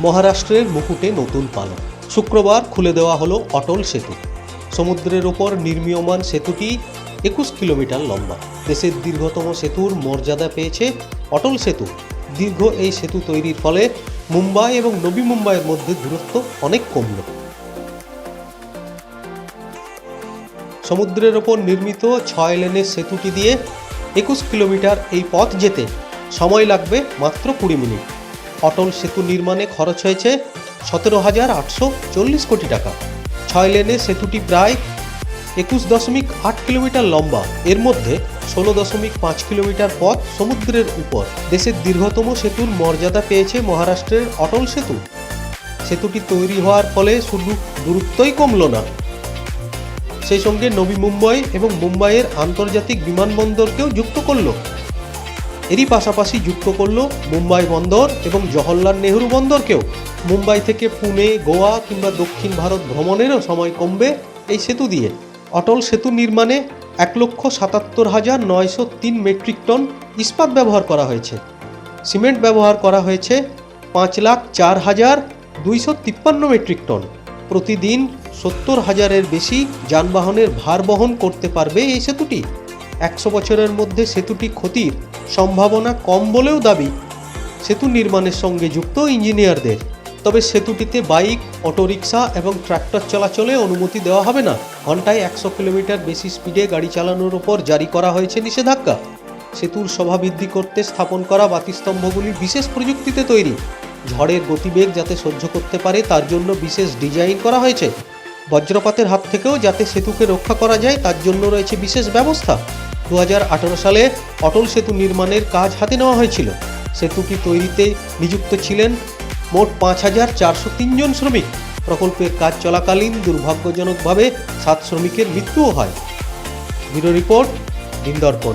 মহারাষ্ট্রের মুকুটে নতুন পালক শুক্রবার খুলে দেওয়া হলো অটল সেতু। সমুদ্রের ওপর নির্মীয়মান সেতুটি একুশ কিলোমিটার লম্বা। দেশের দীর্ঘতম সেতুর মর্যাদা পেয়েছে অটল সেতু। দীর্ঘ এই সেতু তৈরির ফলে মুম্বাই এবং নবী মুম্বাইয়ের মধ্যে দূরত্ব অনেক কমল। সমুদ্রের ওপর নির্মিত ছয় লেনের সেতুটি দিয়ে একুশ কিলোমিটার এই পথ যেতে সময় লাগবে মাত্র কুড়ি মিনিট। অটল সেতু নির্মাণে খরচ হয়েছে সতেরো হাজার আটশো চল্লিশ কোটি টাকা। ছয় লেনে সেতুটি প্রায় একুশ দশমিক আট কিলোমিটার লম্বা। এর মধ্যে ষোলো দশমিক পাঁচ কিলোমিটার পথ সমুদ্রের উপর। দেশের দীর্ঘতম সেতুর মর্যাদা পেয়েছে মহারাষ্ট্রের অটল সেতু। সেতুটি তৈরি হওয়ার ফলে শুধু দূরত্বই কমল না। সেই সঙ্গে নবী মুম্বাই এবং মুম্বাইয়ের আন্তর্জাতিক বিমানবন্দরকেও যুক্ত করল। এরই পাশাপাশি যুক্ত করল মুম্বাই বন্দর এবং জওহরলাল নেহরু বন্দরকেও। মুম্বাই থেকে পুনে, গোয়া কিংবা দক্ষিণ ভারত ভ্রমণেরও সময় কমবে এই সেতু দিয়ে। অটল সেতু নির্মাণে এক লক্ষ সাতাত্তর হাজার নয়শো তিন মেট্রিক টন ইস্পাত ব্যবহার করা হয়েছে। সিমেন্ট ব্যবহার করা হয়েছে পাঁচ লাখ চার হাজার দুইশো তিপ্পান্ন মেট্রিক টন। প্রতিদিন সত্তর হাজারের বেশি যানবাহনের ভার বহন করতে পারবে এই সেতুটি। একশো বছরের মধ্যে সেতুটি ক্ষতির সম্ভাবনা কম বলেও দাবি। সেতু নির্মাণের সঙ্গে যুক্ত ইঞ্জিনিয়ারদের। তবে সেতুটিতে বাইক, অটোরিকশা এবং ট্রাক্টর চলাচলে অনুমতি দেওয়া হবে না। ঘন্টায় একশো কিলোমিটার বেশি স্পিডে গাড়ি চালানোর ওপর জারি করা হয়েছে নিষেধাজ্ঞা। সেতুর শোভা বৃদ্ধি করতে স্থাপন করা বাতিস্তম্ভগুলি বিশেষ প্রযুক্তিতে তৈরি। ঝড়ের গতিবেগ যাতে সহ্য করতে পারে, তার জন্য বিশেষ ডিজাইন করা হয়েছে। বজ্রপাতের হাত থেকেও যাতে সেতুকে রক্ষা করা যায়, তার জন্য রয়েছে বিশেষ ব্যবস্থা। দু হাজার আঠেরো সালে অটল সেতু নির্মাণের কাজ হাতে নেওয়া হয়েছিল। সেতুটি তৈরিতে নিযুক্ত ছিলেন মোট পাঁচ হাজার চারশো তিনজন শ্রমিক। প্রকল্পের কাজ চলাকালীন দুর্ভাগ্যজনকভাবে সাত শ্রমিকের মৃত্যুও হয়। Bureau report দিনদর্পণ